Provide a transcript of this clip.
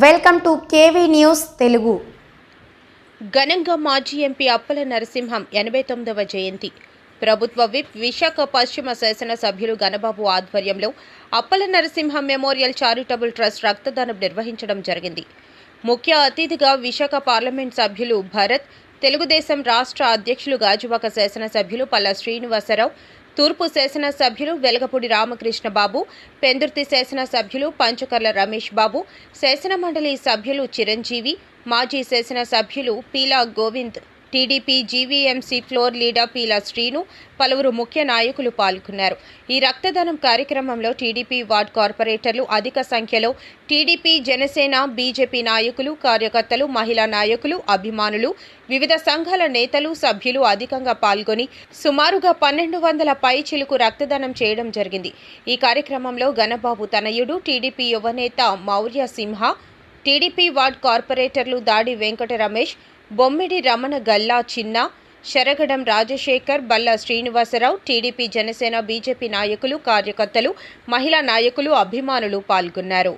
Welcome to KV news Telugu. ఘనంగా మాజీ MP Appala Narasimham ఎనభై తొమ్మిదవ జయంతి. ప్రభుత్వ విప్ విశాఖ పశ్చిమ శాసన సభ్యులు గణబాబు ఆధ్వర్యంలో Appala Narasimham memorial charitable trust రక్తదానం నిర్వహించడం జరిగింది. ముఖ్య అతిథిగా విశాఖ పార్లమెంట్ సభ్యులు భరత్ తెలుగుదేశం రాష్ట్ర అధ్యక్షులు గాజువాక శాసనసభ్యులు పల్లా శ్రీనివాసరావు తూర్పు శాసనసభ్యులు వెలగపూడి రామకృష్ణ బాబు పెందుర్తి శాసనసభ్యులు పంచకర్ల రమేష్ బాబు శాసన మండలి సభ్యులు చిరంజీవి మాజీ శాసనసభ్యులు Peela Govind. TDP GVMC floor leader Peela Srinu పలువురు ముఖ్య నాయకులు పాల్గొన్నారు. ఈ రక్తదానం కార్యక్రమంలో టీడీపీ వార్డ్ కార్పొరేటర్లు అధిక సంఖ్యలో టీడీపీ జనసేన బీజేపీ నాయకులు కార్యకర్తలు మహిళా నాయకులు అభిమానులు వివిధ సంఘాల నేతలు సభ్యులు అధికంగా పాల్గొని సుమారుగా పన్నెండు వందల పై చిలుకు రక్తదానం చేయడం జరిగింది. ఈ కార్యక్రమంలో గణబాబు తనయుడు టీడీపీ యువనేత మౌర్య సింహ టీడీపీ వార్డ్ కార్పొరేటర్లు దాడి వెంకట రమేష్ బొమ్మిడి రమణ గల్లా చిన్న శరగడం రాజశేఖర్ బల్లా శ్రీనివాసరావు టీడీపీ జనసేన బీజేపీ నాయకులు కార్యకర్తలు మహిళా నాయకులు అభిమానులు పాల్గొన్నారు.